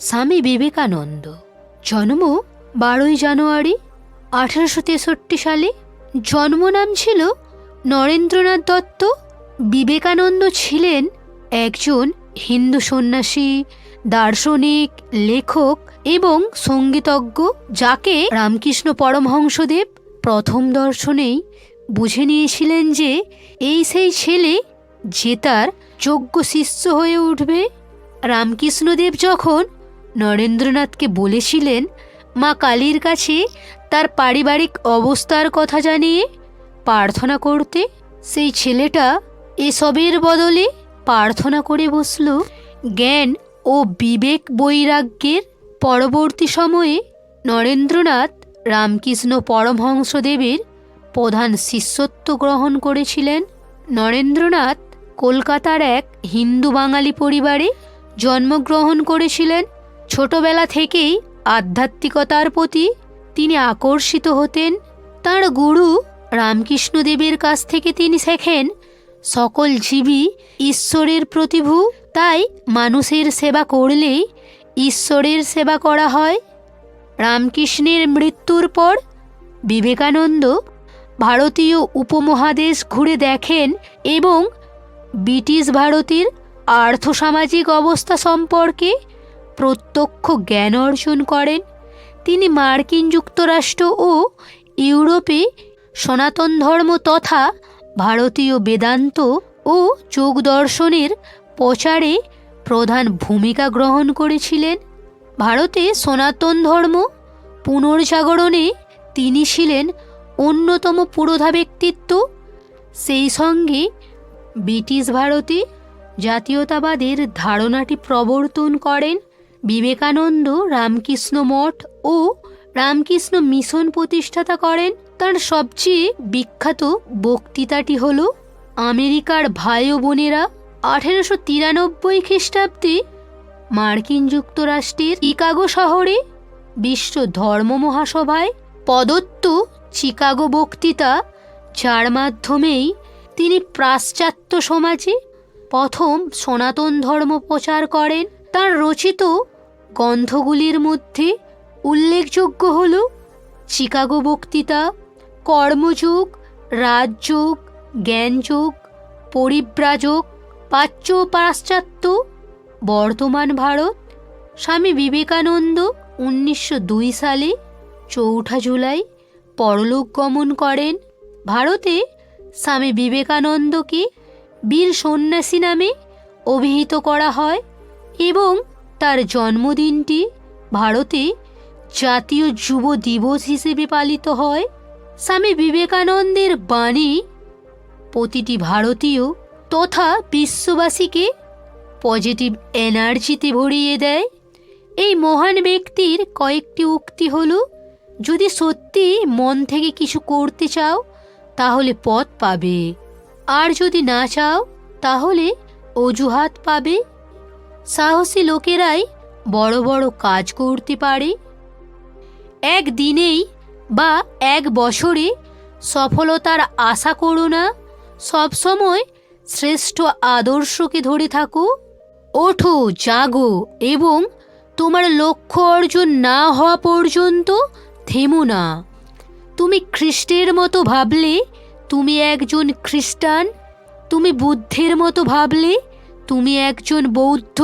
স্বামী বিবেকানন্দ। জন্ম বারোই জানুয়ারি আঠারোশো তেষট্টি সালে। জন্ম নাম ছিল নরেন্দ্রনাথ দত্ত। বিবেকানন্দ ছিলেন একজন হিন্দু সন্ন্যাসী, দার্শনিক, লেখক এবং সঙ্গীতজ্ঞ যাকে রামকৃষ্ণ পরমহংসদেব প্রথম দর্শনেই বুঝে নিয়েছিলেন যে এই সেই ছেলে যে তার যোগ্য শিষ্য হয়ে উঠবে। রামকৃষ্ণদেব যখন নরেন্দ্রনাথকে বলেছিলেন, মা কালীর কাছে তার পারিবারিক অবস্থার কথা জানিয়ে প্রার্থনা করতে। সেই ছেলেটা এসবের বদলে প্রার্থনা করে বসল। জ্ঞান ও বিবেক বৈরাগ্যের পরবর্তী সময়ে নরেন্দ্রনাথ রামকৃষ্ণ পরমহংসদেবের প্রধান শিষ্যত্ব গ্রহণ করেছিলেন। নরেন্দ্রনাথ কলকাতার এক হিন্দু বাঙালি পরিবারে জন্মগ্রহণ করেছিলেন। ছোটবেলা থেকেই আধ্যাত্মিকতার প্রতি তিনি আকর্ষিত হতেন। তার গুরু রামকৃষ্ণদেবের কাছ থেকে তিনি শেখেন, সকল জীবই ঈশ্বরের প্রতিভু, তাই মানুষের সেবা করলেই ঈশ্বরের সেবা করা হয়। রামকৃষ্ণের মৃত্যুর পর বিবেকানন্দ ভারতীয় উপমহাদেশ ঘুরে দেখেন এবং ব্রিটিশ ভারতের আর্থসামাজিক অবস্থা সম্পর্কে প্রত্যক্ষ জ্ঞান অর্জন করেন। তিনি মার্কিন যুক্তরাষ্ট্র ও ইউরোপে সনাতন ধর্ম তথা ভারতীয় বেদান্ত ও যোগ দর্শনের প্রচারে প্রধান ভূমিকা গ্রহণ করেছিলেন। ভারতে সনাতন ধর্ম পুনর্জাগরণে তিনি ছিলেন অন্যতম পুরোধা ব্যক্তিত্ব। সেই সঙ্গে ব্রিটিশ ভারতে জাতীয়তাবাদের ধারণাটি প্রবর্তন করেন। বিবেকানন্দ রামকৃষ্ণ মঠ ও রামকৃষ্ণ মিশন প্রতিষ্ঠাতা করেন। তার সবচেয়ে বিখ্যাত বক্তৃতাটি হল আমেরিকার ভাই ও বোনেরা আঠেরোশো তিরানব্বই খ্রিস্টাব্দে মার্কিন যুক্তরাষ্ট্রের চিকাগো শহরে বিশ্ব ধর্ম মহাসভায় প্রদত্ত চিকাগো বক্তৃতা, যার মাধ্যমেই তিনি পাশ্চাত্য সমাজে প্রথম সনাতন ধর্ম প্রচার করেন। তার রচিত গ্রন্থগুলির মধ্যে উল্লেখযোগ্য হল চিকাগো বক্তৃতা, কর্মযোগ, রাজযোগ, জ্ঞানযোগ, পরিব্রাজক প্রাচ্য পাশ্চাত্য, বর্তমান ভারত, স্বামী বিবেকানন্দ উনিশশো দুই সালে চৌঠা জুলাই পরলোক গমন করেন। ভারতে স্বামী বিবেকানন্দকে বীর সন্ন্যাসী নামে অভিহিত করা হয় এবং তার জন্মদিনটি ভারতে জাতীয় যুব দিবস হিসেবে পালিত হয়। স্বামী বিবেকানন্দের বাণী প্রতিটি ভারতীয় তথা বিশ্ববাসীকে পজিটিভ এনার্জিতে ভরিয়ে দেয়। এই মহান ব্যক্তির কয়েকটি উক্তি হলো, যদি সত্যি মন থেকে কিছু করতে চাও, তাহলে পথ পাবে। আর যদি না চাও, তাহলে অজুহাত পাবে। সাহসী লোকেরাই বড় বড় কাজ করতে পারে। এক দিনেই বা এক বছরে সফলতার আশা করো না সবসময় শ্রেষ্ঠ আদর্শকে ধরে থাকো। ওঠো, জাগো এবং তোমার লক্ষ্য অর্জন না হওয়া পর্যন্ত থেমো না। তুমি খ্রিস্টের মতো ভাবলে, তুমি একজন খ্রিস্টান, তুমি বুদ্ধের মতো ভাবলে তুমি একজন বৌদ্ধ?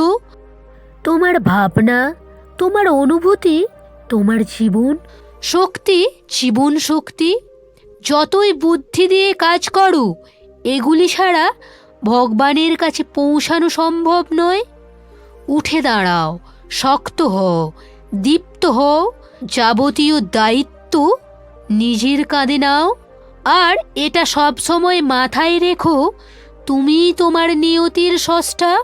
তোমার ভাবনা তোমার অনুভূতি তোমার জীবন। শক্তি জীবন শক্তি। যতই বুদ্ধি দিয়ে কাজ করো এগুলি ছাড়া ভগবানের কাছে পৌঁছানো সম্ভব নয়। উঠে দাঁড়াও শক্ত হও দীপ্ত হও যাবতীয় দায়িত্ব নিজের কাঁধে নাও। আর এটা সবসময় মাথায় রেখো তুমিই তোমার নিয়তির স্রষ্টা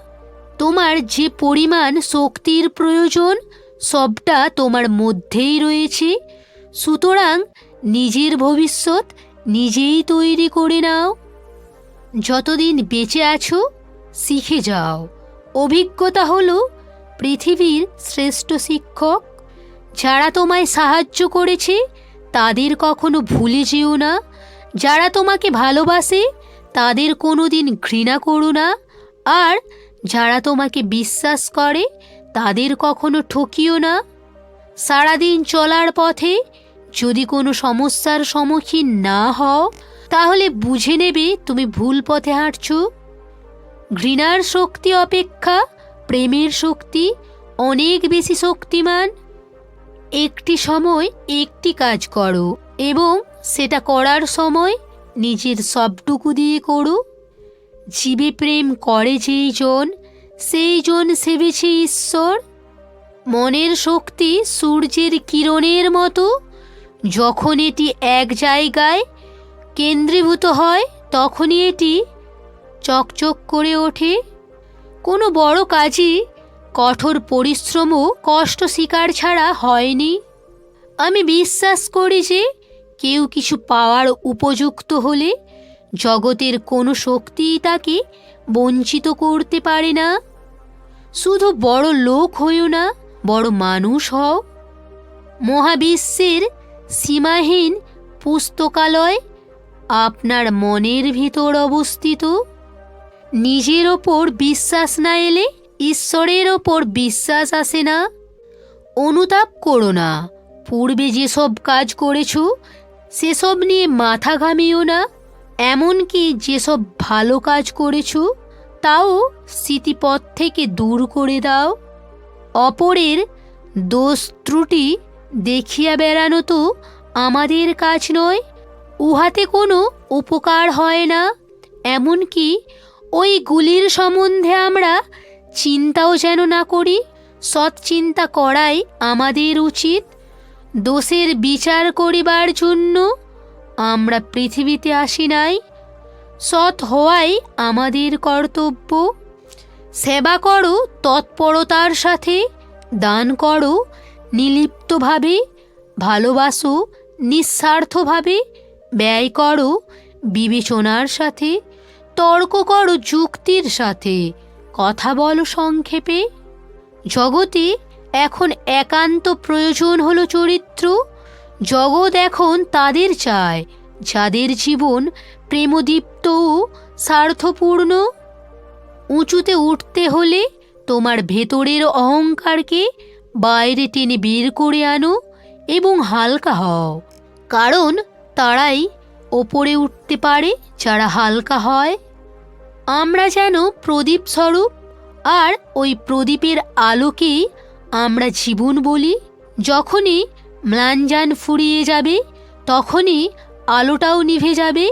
তোমার যে পরিমাণ শক্তির প্রয়োজন, সবটা তোমার মধ্যেই রয়েছে। সুতরাং নিজের ভবিষ্যৎ নিজেই তৈরি করে নাও। যতদিন বেঁচে আছো, শিখে যাও। অভিজ্ঞতা হলো পৃথিবীর শ্রেষ্ঠ শিক্ষক। যারা তোমায় সাহায্য করেছে, তাদের কখনো ভুলে যেও না। যারা তোমাকে ভালোবাসে তাদের কোনো দিন ঘৃণা করো না। আর যারা তোমাকে বিশ্বাস করে, তাদের কখনো ঠকিও না। সারাদিন চলার পথে যদি কোনো সমস্যার সম্মুখীন না হও, তাহলে বুঝে নেবে তুমি ভুল পথে হাঁটছো। ঘৃণার শক্তি অপেক্ষা, প্রেমের শক্তি অনেক বেশি শক্তিমান। একটি সময় একটি কাজ করো এবং সেটা করার সময় নিজের সবটুকু দিয়ে করো জীবে প্রেম করে যেই জন, সেই জন সেবেছে ঈশ্বর। মনের শক্তি সূর্যের কিরণের মতো, যখন এটি এক জায়গায় কেন্দ্রীভূত হয়, তখনই এটি চকচক করে ওঠে। কোনো বড় কাজই কঠোর পরিশ্রম ও কষ্ট স্বীকার ছাড়া হয়নি। আমি বিশ্বাস করি যে কেউ কিছু পাওয়ার উপযুক্ত হলে জগতের কোনো শক্তিই তাকে বঞ্চিত করতে পারে না। শুধু বড় লোক হইও না, বড় মানুষ হও। মহাবিশ্বের সীমাহীন পুস্তকালয় আপনার মনের ভিতর অবস্থিত। নিজের ওপর বিশ্বাস না এলে ঈশ্বরের ওপর বিশ্বাস আসে না। অনুতাপ করো না। পূর্বে যেসব কাজ করেছ সেসব নিয়ে মাথা ঘামিও না? এমনকি যেসব ভালো কাজ করেছ, তাও স্মৃতিপথ থেকে দূর করে দাও। অপরের দোষ ত্রুটি দেখিয়া বেড়ানো তো আমাদের কাজ নয়, উহাতে কোনো উপকার হয় না। এমনকি ওই গুলির সম্বন্ধে আমরা চিন্তাও যেন না করি সৎ চিন্তা করাই আমাদের উচিত। দোষের বিচার করিবার জন্য আমরা পৃথিবীতে আসি নাই। সৎ হওয়াই আমাদের কর্তব্য। সেবা করো, তৎপরতার সাথে দান করো, নিলিপ্তভাবে ভালোবাসো, নিঃস্বার্থভাবে ব্যয় করো, বিবেচনার সাথে, তর্ক করো, যুক্তির সাথে। কথা বলো সংক্ষেপে। জগতে এখন একান্ত প্রয়োজন হলো চরিত্র। জগৎ এখন তাদের চায়, যাদের জীবন প্রেমদীপ্ত ও স্বার্থপূর্ণ। উঁচুতে উঠতে হলে তোমার ভেতরের অহংকারকে বাইরে টেনে বের করে আনো এবং হালকা হও। কারণ তারাই ওপরে উঠতে পারে যারা হালকা হয়। আমরা যেন প্রদীপ স্বরূপ আর ওই প্রদীপের আলোকেই আমরা জীবন বলি, যখনই ম্লানজান ফুরিয়ে যাবে, তখনই আলোটাও নিভে যাবে।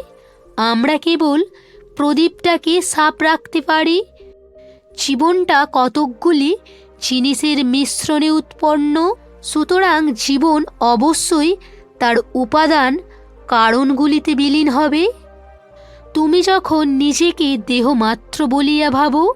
আমরা কেবল প্রদীপটাকে সাপ রাখতে পারি। জীবনটা কতকগুলি জিনিসের মিশ্রণে উৎপন্ন, সুতরাং জীবন অবশ্যই তার উপাদান কারণগুলিতে বিলীন হবে। তুমি যখন নিজেকে দেহমাত্র বলিয়া ভাবো,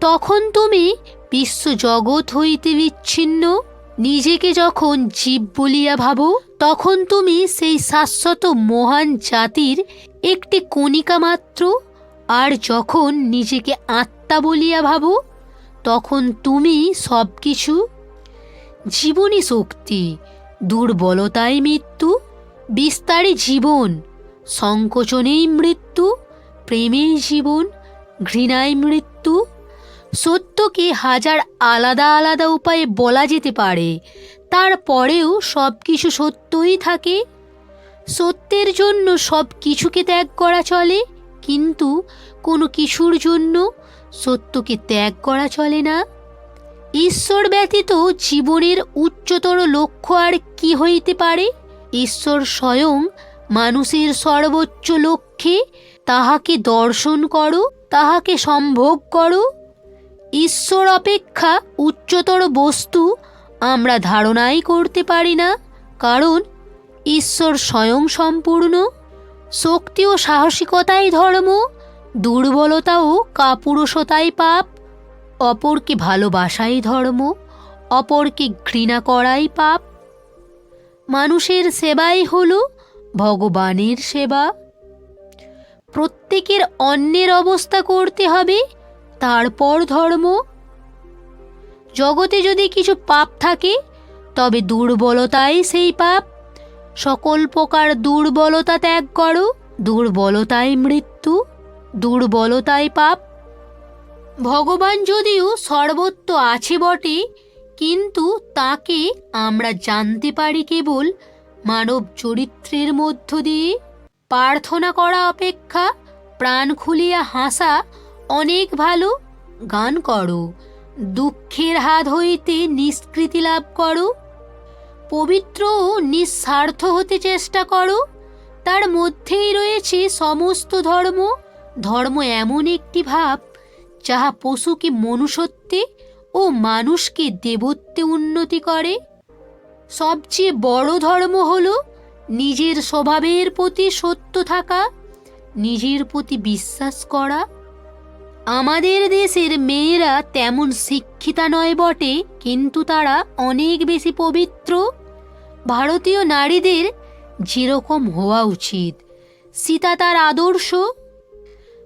তখন তুমি বিশ্ব জগৎ হইতে বিচ্ছিন্ন, নিজেকে যখন জীব বলিয়া ভাবো, তখন তুমি সেই শাশ্বত মহান জাতির একটি কণিকা মাত্র। আর যখন নিজেকে আত্মা বলিয়া ভাবো, তখন তুমি সব কিছু জীবনী শক্তি, দুর্বলতায় মৃত্যু, বিস্তারে জীবন, সংকোচনেই মৃত্যু, প্রেমেই জীবন, ঘৃণায় মৃত্যু। সত্যকে হাজার আলাদা আলাদা উপায়ে বলা যেতে পারে? তারপরেও সব কিছু সত্যই থাকে? সত্যের জন্য সব কিছুকে ত্যাগ করা চলে, কিন্তু কোনো কিছুর জন্য সত্যকে ত্যাগ করা চলে না? ঈশ্বর ব্যতীত জীবনের উচ্চতর লক্ষ্য আর কি হইতে পারে? ঈশ্বর স্বয়ং মানুষের সর্বোচ্চ লক্ষ্যে তাহাকে দর্শন করো, তাহাকে সম্ভোগ করো ঈশ্বর অপেক্ষা উচ্চতর বস্তু আমরা ধারণাই করতে পারি না, কারণ ঈশ্বর স্বয়ং সম্পূর্ণ, শক্তি ও সাহসিকতাই ধর্ম দুর্বলতা ও কাপুরুষতাই পাপ, অপরকে ভালোবাসাই ধর্ম, অপরকে ঘৃণা করাই পাপ। মানুষের সেবাই হল ভগবানের সেবা। প্রত্যেকের অন্যের অবস্থা করতে হবে তারপর ধর্ম? জগতে যদি কিছু পাপ থাকে, তবে দুর্বলতাই সেই পাপ। সকল প্রকার দুর্বলতা ত্যাগ করো, দুর্বলতাই মৃত্যু, দুর্বলতাই পাপ। ভগবান যদিও সর্বত্র আছে বটে, কিন্তু তাকে আমরা জানতে পারি কেবল মানব চরিত্রের মধ্য দিয়ে। প্রার্থনা করা অপেক্ষা, প্রাণ খুলিয়া হাসা অনেক ভালো, গান করো। দুঃখের হাত হইতে নিষ্কৃতি লাভ করো। পবিত্র ও নিঃস্বার্থ হতে চেষ্টা করো। তার মধ্যেই রয়েছে সমস্ত ধর্ম। ধর্ম এমন একটি ভাব যাহা পশুকে মনুষ্যত্বে ও মানুষকে দেবত্বে উন্নতি করে। সবচেয়ে বড় ধর্ম হল নিজের স্বভাবের প্রতি সত্য থাকা, নিজের প্রতি বিশ্বাস করা। আমাদের দেশের মেয়েরা তেমন শিক্ষিতা নয় বটে, কিন্তু তারা অনেক বেশি পবিত্র। ভারতীয় নারীদের যেরকম হওয়া উচিত, সীতা তার আদর্শ।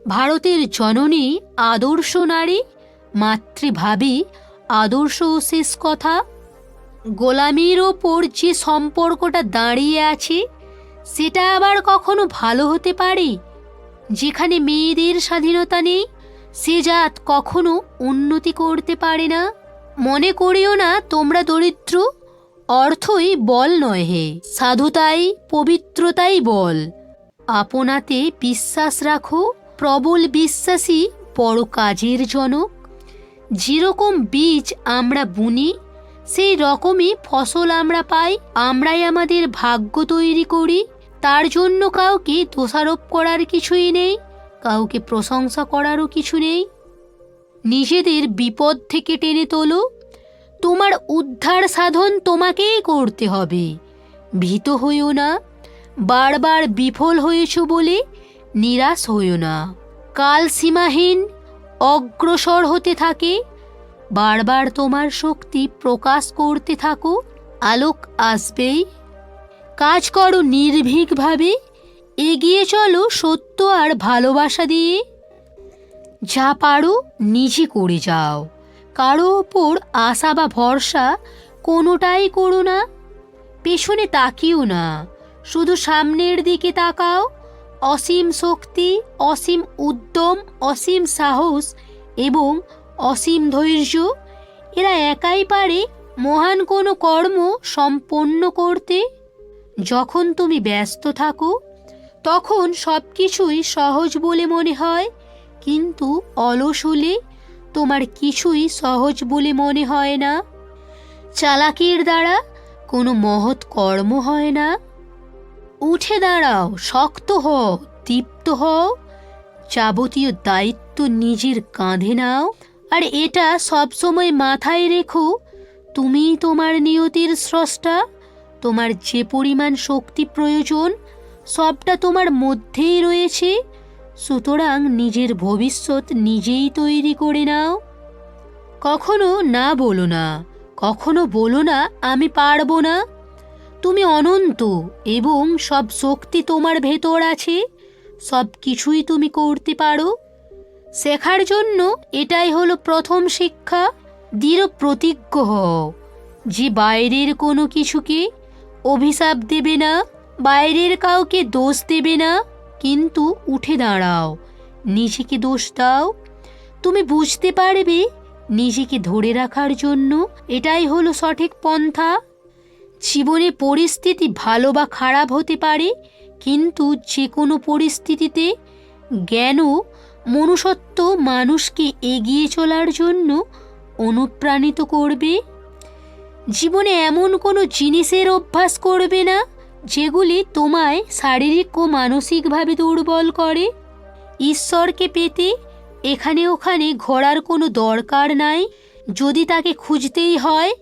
ভারতের জননী আদর্শ নারী, মাতৃভাবে, আদর্শ ও শেষ কথা। গোলামির ওপর যে সম্পর্কটা দাঁড়িয়ে আছে, সেটা আবার কখনো ভালো হতে পারে, যেখানে মেয়েদের স্বাধীনতা নেই? সে জাত কখনো উন্নতি করতে পারে না। মনে করিও না তোমরা দরিদ্র, অর্থই বল নয় হে, সাধুতাই পবিত্রতাই বল। আপনাতে বিশ্বাস রাখো, প্রবল বিশ্বাসী বড় কাজের জনক। যেরকম বীজ আমরা বুনি, সেই রকমই ফসল আমরা পাই, আমরাই আমাদের ভাগ্য তৈরি করি। তার জন্য কাউকে দোষারোপ করার কিছুই নেই। কাউকে প্রশংসা করারও কিছু নেই? নিজেদের বিপদ থেকে টেনে তোলো। তোমার উদ্ধার সাধন তোমাকেই করতে হবে। ভীত হইও না। বারবার বিফল হয়েছ বলে নিরাশ হইও না। কাল সীমাহীন অগ্রসর হতে থাকে। বারবার তোমার শক্তি প্রকাশ করতে থাকো। আলোক আসবেই। কাজ করো নির্ভীকভাবে। এগিয়ে চলো সত্য আর ভালোবাসা দিয়ে। যা পারো নিজে করে যাও। কারও ওপর আশা বা ভরসা কোনোটাই করো না। পেছনে তাকিও না। শুধু সামনের দিকে তাকাও। অসীম শক্তি, অসীম উদ্যম, অসীম সাহস এবং অসীম ধৈর্য, এরা একাই পারে মহান কোনো কর্ম সম্পন্ন করতে। যখন তুমি ব্যস্ত থাকো তখন সব কিছুই সহজ বলে মনে হয়, কিন্তু অলস হলে তোমার কিছুই সহজ বলে মনে হয় না। চালাকির দ্বারা কোনো মহৎ কর্ম হয় না। উঠে দাঁড়াও, শক্ত হও, দীপ্ত হও, যাবতীয় দায়িত্ব নিজের কাঁধে নাও। আর এটা সবসময় মাথায় রেখো, তুমিই তোমার নিয়তির স্রষ্টা, তোমার যে পরিমাণ শক্তি প্রয়োজন সবটা তোমার মধ্যেই রয়েছে। সুতরাং নিজের ভবিষ্যৎ নিজেই তৈরি করে নাও। কখনো না বলো না, কখনো বলো না, আমি পারব না। তুমি অনন্ত এবং সব শক্তি তোমার ভেতর আছে, সব কিছুই তুমি করতে পারো। শেখার জন্য এটাই হলো প্রথম শিক্ষা, দৃঢ় প্রতিজ্ঞ হও। যে বাইরের কোনো কিছুকে অভিশাপ দেবে না। বাইরের কাউকে দোষ দেবে না, কিন্তু উঠে দাঁড়াও। নিজেকে দোষ দাও। তুমি বুঝতে পারবে নিজেকে ধরে রাখার জন্য এটাই হলো সঠিক পন্থা। জীবনে পরিস্থিতি ভালো বা খারাপ হতে পারে, কিন্তু যে কোনো পরিস্থিতিতে জ্ঞানও মনুষ্যত্ব মানুষকে এগিয়ে চলার জন্য অনুপ্রাণিত করবে। জীবনে এমন কোনো জিনিসের অভ্যাস করবে না যেগুলি তোমায় শারীরিক ও মানসিকভাবে দুর্বল করে। ঈশ্বরকে পেতে এখানে ওখানে ঘোরার কোনো দরকার নাই। যদি তাকে খুঁজতেই হয়,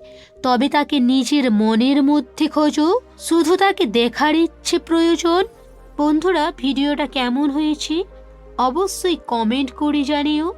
তবে তাকে নিজের মনের মধ্যে খোঁজো। শুধু তাকে দেখার ইচ্ছে প্রয়োজন। বন্ধুরা, ভিডিওটা কেমন হয়েছে অবশ্যই কমেন্ট করে জানিও।